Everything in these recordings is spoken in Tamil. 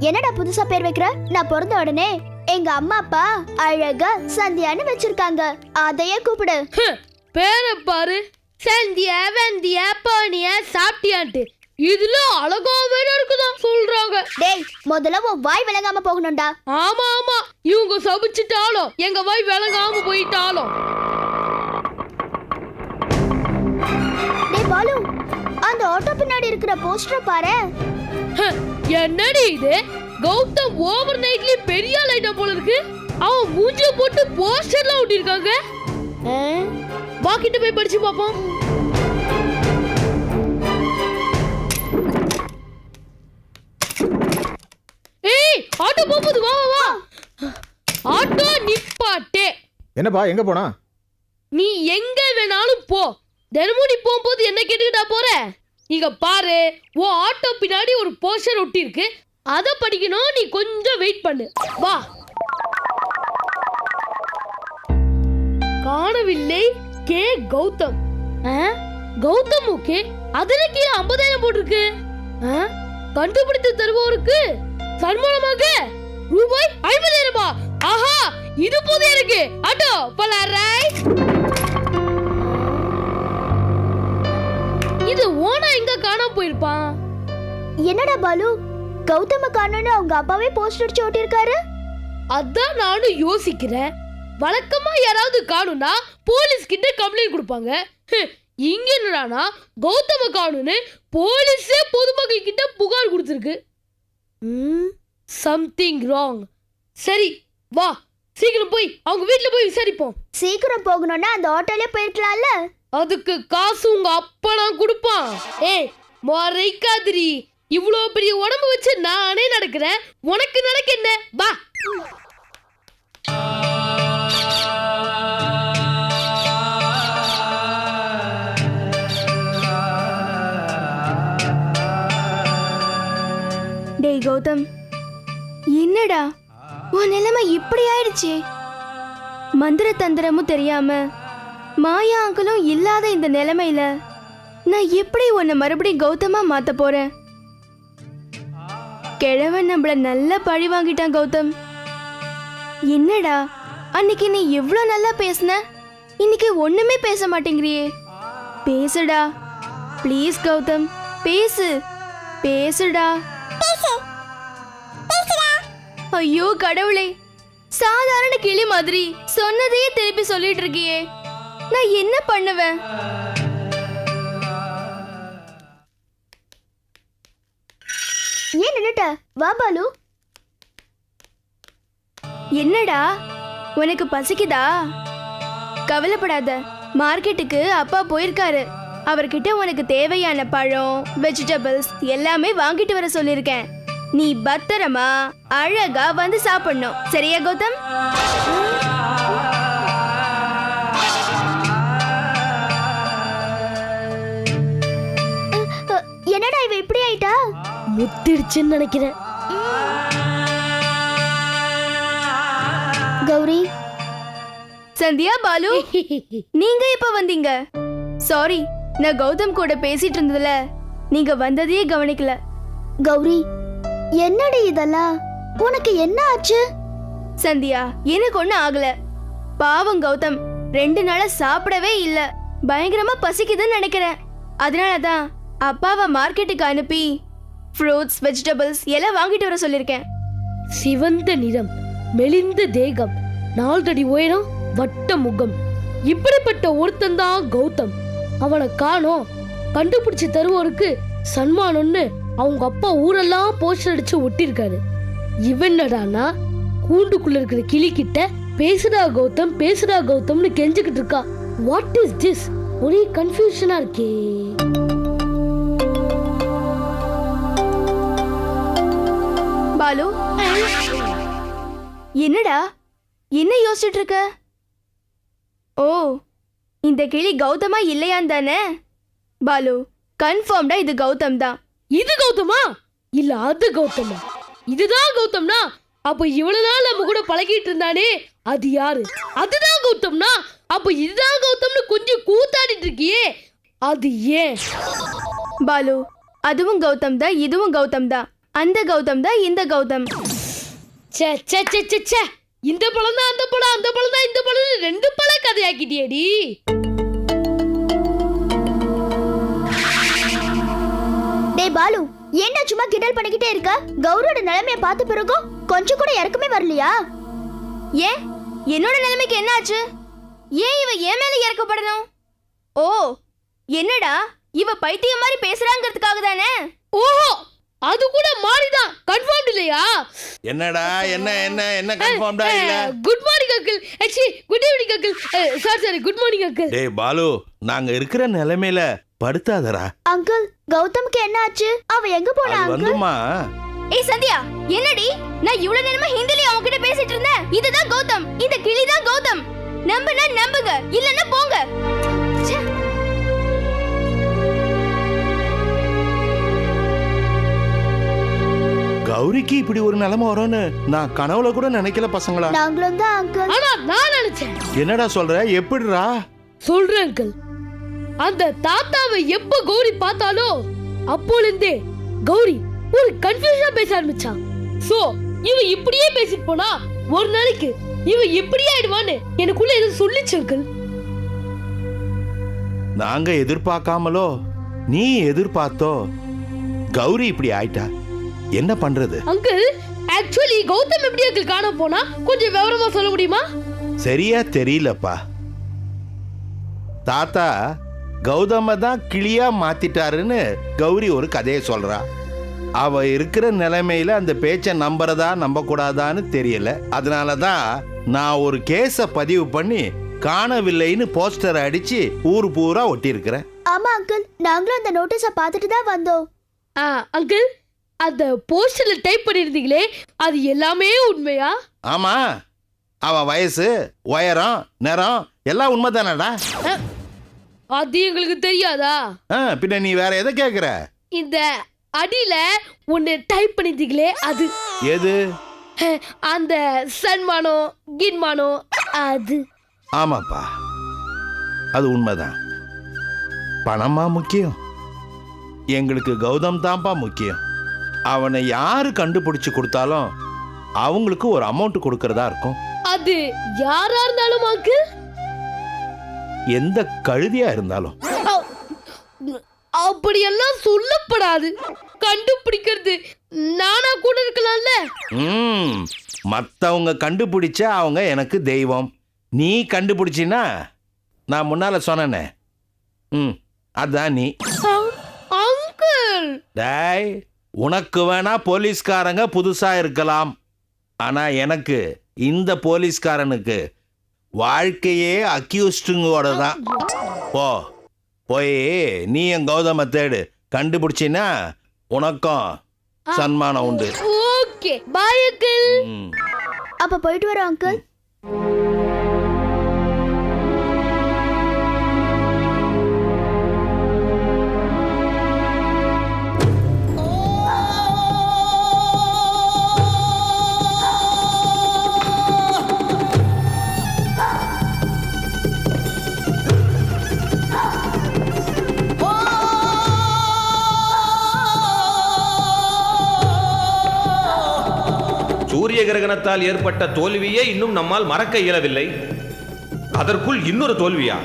என்னடா புதுசா பேர் வைக்கிற? நான் பிறந்த உடனே எங்க அம்மா அப்பா அழகா சந்தியான்னு வச்சிருக்காங்க. அதையே கூப்பிடு. ஹ், பேரை பாரு. சந்தியா வெந்தியா பானியா சாப்பிட்டியான்ட்டு. இதுல அழகா வேற இருக்குதான் சொல்றாங்க. டேய் முதல்ல உன் வாய் விளங்காம போகணும்டா. ஆமா ஆமா. இவங்க சபிச்சிட்டாலும் எங்க வாய் விளங்காம போயிட்டாலும். டேய் பாலு அந்த ஆட்டோ பின்னாடி இருக்கிற போஸ்டரை பாரு. என்னடி இது? கௌதம் ஓவர் நைட்லயே பெரிய லைட்டா போல இருக்கு. அவன் மூஞ்சிய போட்டு போஸ்டர்லாம் ஒட்டிருக்காங்க வாக்கிட்ட போய் படிச்சு பாப்போம். ஏய் ஆட்டோ போகுது வா வா வா. ஆட்டோ நிப்பாட்டே. என்னப்பா எங்க போனா? நீ எங்க வேணாலும் போ. தினமும் நீ போகும்போது என்ன கேட்டுக்கிட்டா போற? இங்க பாரு உன் ஆட்டோ பின்னாடி ஒரு போஸ்டர் ஒட்டி இருக்கு அத படிக்கணும் நீ கொஞ்சம் வெயிட் பண்ணு. வா. காணவில்லை கே. கௌதம். ஆ? கௌதம் ஓகே. அதுல கீழே ஐம்பதாயிரம் போட்டிருக்கு. ஆ? கண்டுபிடித்து தருவோருக்கு சன்மானமாக ரூபாய் ஐம்பதாயிரமா? ஆஹா இது போதே இருக்கு ஆட்டோ பலாராய் இது ஓனா எங்க காணாம போயிருப்பான்? என்னடா பாலு? கௌதம காணோன்னு அவங்க அப்பாவே போஸ்டர் அடிச்சு ஓட்டியிருக்காரு? அதான் நானும் யோசிக்கிறேன். வழக்கமா யாராவது காணும்னா போலீஸ் கிட்ட கம்ப்ளைண்ட் கொடுப்பாங்க. இங்க என்னடானா கௌதம காணும்னு போலீஸே பொதுமக்கள் கிட்ட புகார் கொடுத்துருக்கு. சம்திங் ராங் சரி வா. சீக்கிரம் போய் அவங்க வீட்ல போய் விசாரிப்போம். சீக்கிரம் போகணும்னா அந்த ஆட்டோலயே போயிருக்கலாம்ல? அதுக்கு காசு உங்க அப்பா நான் கொடுப்பான். ஏய் மறைக்காதிரி இவ்வளோ பெரிய உடம்பு வச்சு நானே நடக்கிறேன். உனக்கு நடக்க என்ன? வா. டேய் கௌதம். என்னடா? உன் நிலைமை இப்படி ஆயிடுச்சு. மந்திர தந்திரமும் தெரியாம மாயா அங்கிளும் இல்லாத இந்த நிலைமையில நான் எப்படி உன்னை மறுபடியும் கௌதமா மாத்த போறேன்? கிழவன் நம்மள நல்லா பழி வாங்கிட்டான் கௌதம். என்னடா அன்னைக்கு நீ இவ்ளோ நல்லா பேசுன? இன்னைக்கு ஒண்ணுமே பேச மாட்டேங்கிறியே. பேசுடா. ப்ளீஸ் கௌதம். பேசு. பேசுடா. ஐயோ கடவுளே. சாதாரண கிளி மாதிரி சொன்னதையே திருப்பி சொல்லிட்டு இருக்கியே. நான் என்ன பண்ணுவேன்? ஏன் நின்னுட்ட? வா பாலு. என்னடா? உனக்கு பசிக்குதா? கவலைப்படாத. மார்க்கெட்டுக்கு அப்பா போயிருக்காரு. அவர்கிட்ட உனக்கு தேவையான பழம் வெஜிடபிள்ஸ் எல்லாமே வாங்கிட்டு வர சொல்லியிருக்கேன். நீ பத்திரமா அழகா வந்து சாப்பிடணும். சரியா கௌதம்? என்னடா இவ இப்படி ஆயிட்டா? முத்திடுச்சுன்னு நினைக்கிறேன். கௌரி. சந்தியா பாலு? நீங்க இப்ப வந்தீங்க? சாரி நான் கௌதம் கூட பேசிட்டு இருந்ததுல. நீங்க வந்ததையே கவனிக்கல. கௌரி என்னடி இதெல்லாம்? உனக்கு என்ன ஆச்சு? சந்தியா எனக்கு ஒண்ணும் ஆகல. பாவம் கௌதம் ரெண்டு நாளா சாப்பிடவே இல்ல. பயங்கரமா பசிக்குதுன்னு நினைக்கிறேன். அதனால தான் அப்பாவை மார்க்கெட்டுக்கு அனுப்பி ஃப்ரூட்ஸ் வெஜிடபிள்ஸ் எல்லாம் வாங்கிட்டு வர சொல்லியிருக்கேன். சிவந்த நிறம் மெலிந்த தேகம் நாலடி உயரம் வட்ட முகம். இப்படிப்பட்ட ஒருத்தன் தான் கௌதம். அவனை காணோம். கண்டுபிடிச்சு தருவோருக்கு சன்மானம்னு அவங்க அப்பா ஊரெல்லாம் போஸ்டர் அடிச்சு ஒட்டியிருக்காரு. இவன் கூண்டுக்குள்ள இருக்கிற கிளி கிட்ட பேசுடா கௌதம் பேசுடா கௌதம்னு கெஞ்சுக்கிட்டு இருக்கா. வாட் இஸ் திஸ் ஒரே கன்ஃபியூஷனா இருக்கே. பாலு என்னடா? என்ன யோசிச்சுட்டு இருக்க ஓ இந்த கிளி கௌதமா இல்லையான் தானே? பாலு கன்ஃபார்ம்டா இது கௌதம் தான் இது கௌதமா? இல்ல அது கௌதமா? இதுதான் கௌதம்னா? அப்ப இவ்வளவு நாள் நம்ம கூட பழகிட்டு இருந்தானே அது யாரு? அதுதான் கௌதம்னா? அப்ப இதுதான் கௌதம்னு கொஞ்சம் கூத்தாடிட்டு இருக்கியே? அது ஏன்? பாலு அதுவும் கௌதம் தான் இதுவும் கௌதம் தான் அந்த கௌதம் தான் இந்த கௌதம். ச்சே ச்சே ச்சே ச்சே ச்சே. இந்த பழம் தான் அந்த பழம் அந்த பழம் தான் இந்த பழம் ரெண்டு பழம் கதையாக்கிட்டியேடி. டேய் பாலு என்ன சும்மா கிண்டல் பண்ணிக்கிட்டே இருக்க? கௌரோட நிலைமைய பார்த்த பிறகும் கொஞ்சம் கூட இறக்கமே வரலையா? ஏன்? என்னோட நிலைமைக்கு என்னாச்சு? ஏன் இவ என் மேல இறக்கப்படணும்? ஓ என்னடா? இவ பைத்தியம் மாதிரி பேசுறாங்கிறதுக்காக தானே? ஓஹோ அது கூட மாறிதான். கன்ஃபார்ம் இல்லையா? என்னடா என்ன என்ன என்ன கன்ஃபார்ம்டா இல்ல? Good morning uncle actually good evening uncle sorry sorry good morning uncle டேய் பாலு நாங்க இருக்கிற நிலைமையில படுத்தாதடா. அங்கிள் கௌதம்க்கு என்ன ஆச்சு? அவ எங்க போனா அங்கிள் வந்துமா? ஏய் சந்தியா என்னடி? நான் இவ்வளவு நேரமா ஹிந்தில அவன்கிட்ட பேசிட்டு இருந்தேன். இதுதான் கௌதம். இந்த கிளி தான் கௌதம். நம்புனா நம்புங்க இல்லன்னா போங்க. கௌரிக்கு இப்படி ஒரு நிலைமை வரும்னு நான் கனவுல கூட நினைக்கல பசங்களா? நாங்களும் தான் அங்கிள் ஆனா நான் நினைச்சேன். என்னடா சொல்ற? எப்படிடா? சொல்றேன் அங்கிள் அந்த தாத்தாவை எப்ப கௌரி பார்த்தாலோ அப்போலிருந்தே கௌரி ஒரு கன்ஃபியூஷனா பேச ஆரம்பிச்சான் சோ இவ இப்படியே பேசிட்டு போனா ஒரு நாளைக்கு இவ இப்படியே ஆயிடுவான்னு எனக்குள்ள ஏதோ சொல்லிச்சு அங்கிள் நாங்க எதிர்பார்க்காமலோ நீ எதிர்பார்த்தோ கௌரி இப்படி ஆயிட்டா? என்ன பண்றது? அங்கிள் ஆக்சுவலி கௌதம் எப்படி அங்கிள் காண போனா? கொஞ்சம் விவரமா சொல்ல முடியுமா? சரியா தெரியலப்பா. தாத்தா கௌதம தான் கிளியா மாத்திட்டாருன்னு கௌரி ஒரு கதையை சொல்றா. அவ இருக்கிற நிலைமையில அந்த பேச்சை நம்புறதா நம்ப கூடாதான்னு தெரியல. அதனால தான் நான் ஒரு கேஸை பதிவு பண்ணி காணவில்லைன்னு போஸ்டர் அடிச்சு ஊர் பூரா ஒட்டியிருக்கிறேன். ஆமா அங்கிள். நாங்களும் அந்த நோட்டீஸ பார்த்துட்டு தான் வந்தோம். ஆ, அங்கிள்? அந்த போஸ்டர்ல டைப் பண்ணிருந்தீங்களே அது எல்லாமே உண்மையா? ஆமா. அவன் வயசு உயரம் நிறம் எல்லாம் உண்மைதானடா? அ, அது எங்களுக்கு தெரியாதா? பின்ன நீ வேற எதை கேக்குற? இந்த அடியில ஒன்னு டைப் பண்ணிருந்தீங்களே அது. எது? அந்த சன்மானம் கின்மானம் அது. ஆமாப்பா. அது உண்மைதான் பணமா முக்கியம். எங்களுக்கு கௌதம் தான்ப்பா முக்கியம். அவனை யாரு கண்டுபிடிச்சு கொடுத்தாலும் அவங்களுக்கு ஒரு அமௌண்ட் கொடுக்கறதா இருக்கும். அது யாரா இருந்தாலும் எந்த கழுதியா இருந்தாலும். அப்படியெல்லாம் சொல்லப்படாது. கண்டுபிடிக்கிறது நானா கூட இருக்கலாம்ல. ம் மற்றவங்க கண்டுபிடிச்சா அவங்க எனக்கு தெய்வம். நீ கண்டுபிடிச்சின்னா நான் முன்னால சொன்னேனே. ம் அதான் நீ. அங்கிள். டேய் உனக்கு வேணா போலீஸ்காரங்க புதுசா இருக்கலாம். ஆனா எனக்கு இந்த போலீஸ்காரனுக்கு வாழ்க்கையே அக்யூஸ்டுங்கோட தான் போ போய் நீ என் கௌதம தேடு. கண்டுபிடிச்சின்னா உனக்கும் சன்மானம் உண்டு. ஓகே பாய் அங்கிள் ம். அப்ப போயிட்டு வரோம் அங்கிள் சூரிய கிரகணத்தால் ஏற்பட்ட தோல்வியே இன்னும் நம்மால் மறக்க இயலவில்லை. அதற்குள் இன்னொரு தோல்வியா?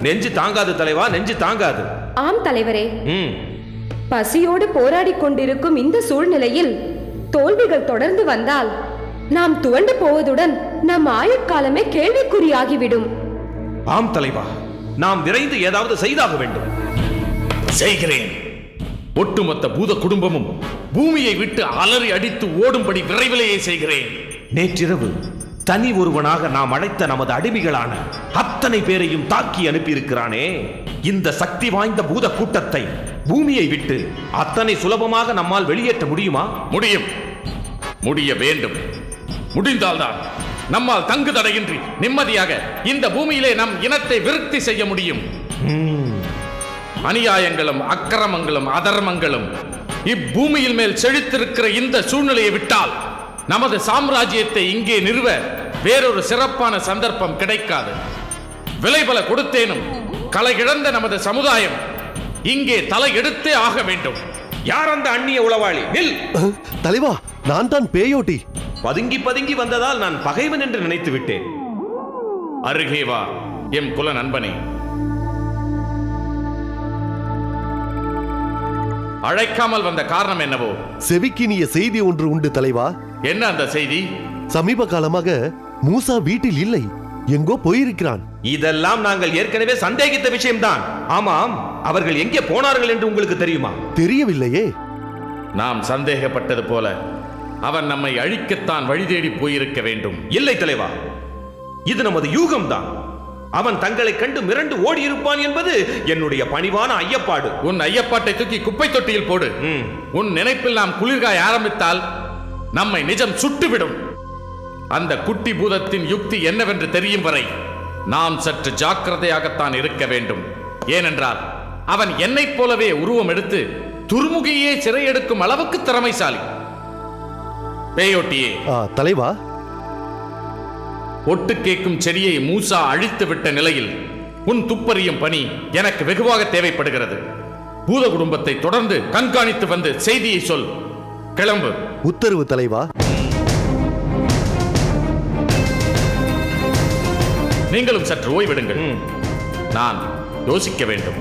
நெஞ்சு தாங்காது தலைவா நெஞ்சு தாங்காது. ஆம் தலைவரே. பசியோடு போராடிக் கொண்டிருக்கும் இந்த சூழ்நிலையில் தோல்விகள் தொடர்ந்து வந்தால் நாம் துவண்டு போவதுடன் நம் ஆயுட்காலமே கேள்விக்குறியாகிவிடும். ஆம் தலைவா நாம் விரைந்து ஏதாவது செய்தாக வேண்டும். செய்கிறேன். ஒட்டுமொத்த பூத குடும்பமும் பூமியை விட்டு அலறி அடித்து ஓடும்படி விரைவிலேயே செய்கிறேன். நேற்றிரவு தனி ஒருவனாக நாம் அழைத்த நமது அடிமைகளான அத்தனை பேரையும் தாக்கி அனுப்பியிருக்கிறானே. இந்த சக்தி வாய்ந்த பூத கூட்டத்தை பூமியை விட்டு அத்தனை சுலபமாக நம்மால் வெளியேற்ற முடியுமா? முடியும். முடிய வேண்டும். முடிந்தால்தான் நம்மால் தங்கு தடையின்றி நிம்மதியாக இந்த பூமியிலே நம் இனத்தை விருத்தி செய்ய முடியும். அநியாயங்களும் அக்கிரமங்களும் அதர்மங்களும் இப்பூமியில் மேல் செழித்திருக்கிற இந்த சூழ்நிலையை விட்டால் நமது சாம்ராஜ்யத்தை இங்கே நிறுவ வேறொரு சிறப்பான சந்தர்ப்பம் கிடைக்காது. விலை பல கொடுத்தேனும் இழந்த நமது சமுதாயம் இங்கே தலை எடுத்தே ஆக வேண்டும். யார் அந்த அந்நிய உளவாளி? நில்! தலைவா நான் தான் பேயோட்டி. பதுங்கி பதுங்கி வந்ததால் நான் பகைவன் என்று நினைத்து விட்டேன். அருகே வா எம் குல நண்பனே. அழைக்காமல் வந்த காரணம் என்னவோ? செவிக்கினிய செய்தி ஒன்று உண்டு தலைவா. என்ன அந்த செய்தி? சமீப காலமாக மூசா வீட்டில் இல்லை எங்கோ போயிருக்கிறான். இதெல்லாம் நாங்கள் ஏற்கனவே சந்தேகித்த விஷயம்தான். ஆமாம் அவர்கள் எங்கே போனார்கள் என்று உங்களுக்கு தெரியுமா? தெரியவில்லையே. நாம் சந்தேகப்பட்டது போல அவன் நம்மை அழிக்கத்தான் வழி தேடி போயிருக்க வேண்டும். இல்லை தலைவா இது நமது யூகம்தான். அவன் தங்களை கண்டு மிரண்டு ஓடி இருப்பான் என்பது என்னுடைய பணிவான ஐயப்பாடு. உன் ஐயப்பாட்டை தூக்கி குப்பை தொட்டியில் போடு. உன் நினைப்பில் நாம் குளிர்காய ஆரம்பித்தால் நம்மை நிஜம் சுட்டுவிடும். அந்த குட்டி பூதத்தின் யுக்தி என்னவென்று தெரியும் வரை நாம் சற்று ஜாக்கிரதையாகத்தான் இருக்க வேண்டும். ஏனென்றால் அவன் என்னைப் போலவே உருவம் எடுத்து துர்முகியே சிறையெடுக்கும் அளவுக்கு திறமைசாலி. பேயோட்டியே. தலைவா? ஒட்டு கேட்கும் செடியை மூசா அழித்து விட்ட நிலையில் உன் துப்பறியும் பணி எனக்கு வெகுவாக தேவைப்படுகிறது. பூத குடும்பத்தை தொடர்ந்து கண்காணித்து வந்து செய்தியை சொல். கிளம்பு. உத்தரவு தலைவா? நீங்களும் சற்று ஓய்வெடுங்கள். நான் யோசிக்க வேண்டும்.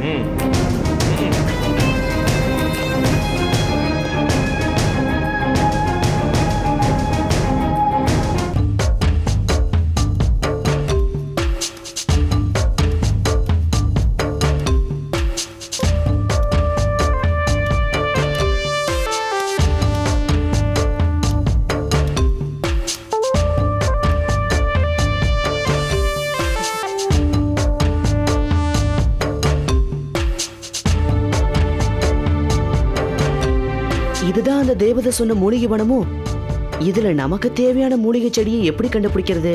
தேவதை சொன்ன மூலிகை வனமும் இதுல நமக்கு தேவையான மூலிகை செடியை எப்படி கண்டுபிடிக்கிறது?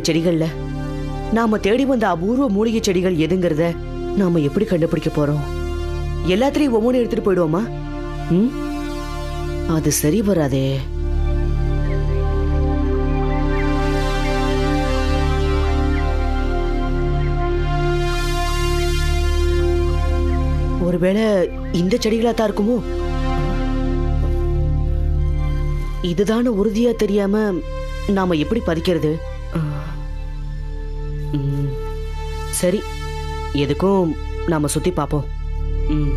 இந்த செடிகள்ல? நாம தேடி வந்த அபூர்வ மூலிகை செடிகள் எதுங்கிறத நாம எப்படி கண்டுபிடிக்க போறோம்? எல்லாத்துலயும் ஒவ்வொன்று எடுத்துட்டு போயிடுவோமா? ம்? அது சரி வராதே. ஒருவேளை இந்த செடிகளா தான் இருக்குமோ? இதுதான உறுதியா தெரியாம நாம எப்படி பதிக்கிறது சரி. எதுக்கும் நாம சுத்தி பார்ப்போம் ம்.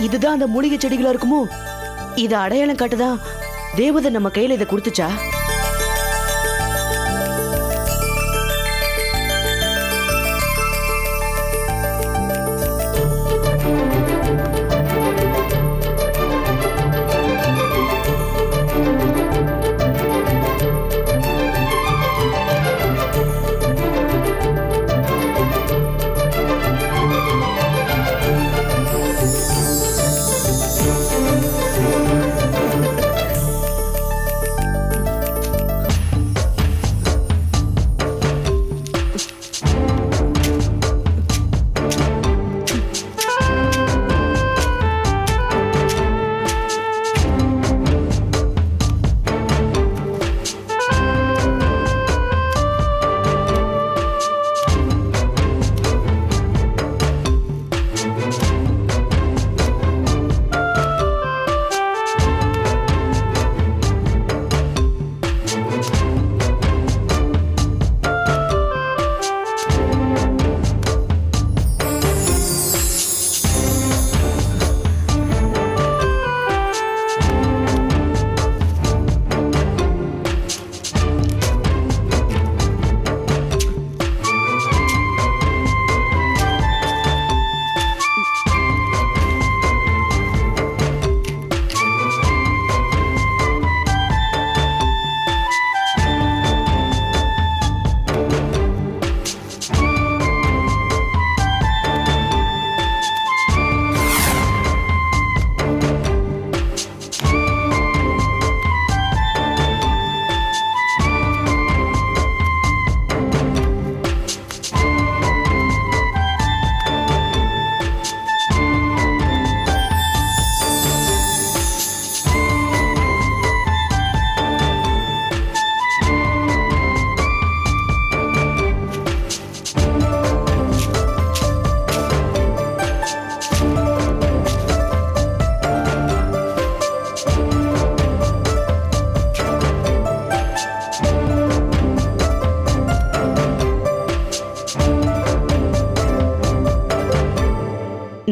இதுதான் அந்த மூலிகை செடிகளா இருக்குமோ? இது அடையாளம் காட்டுதான் தேவதை நம்ம கையில இதை கொடுத்துச்சா?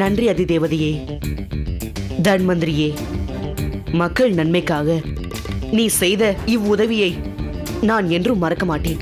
நன்றி அதிதேவதையே. தன்மந்திரியே மக்கள் நன்மைக்காக நீ செய்த இவ்வுதவியை நான் என்றும் மறக்க மாட்டேன்.